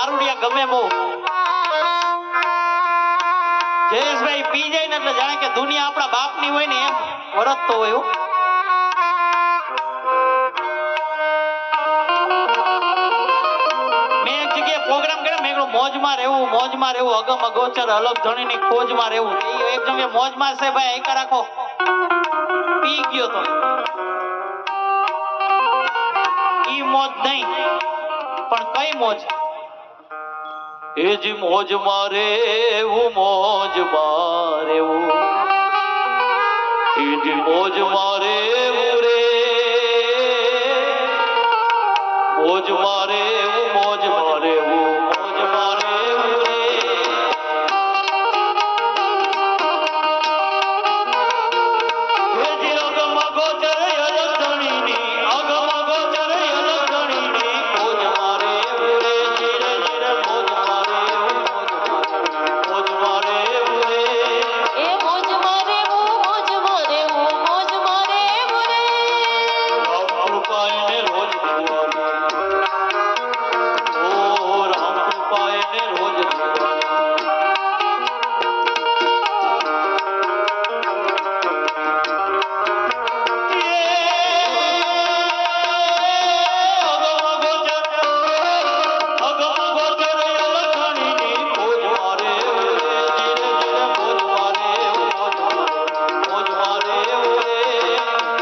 દારૂડિયા ગમે બહુ. જયેશભાઈ પી જાય ને એટલે જાણે કે દુનિયા આપણા બાપની હોય ને એમ વરતતો હોય મોજમાં રહેવું મોજમાં રહેવું, અગમ, અગોચર, અલગ ધણીની ખોજમાં રહેવું. એક જગ્યાએ મોજમાં છે, ભાઈ એકા રાખો પી ગયો તો. ઈ મોજ નહીં, પણ કઈ મોજ? એ જ મોજ મારે એવું મોજ મારે એ જ મોજ મારે રે. મોજ મારે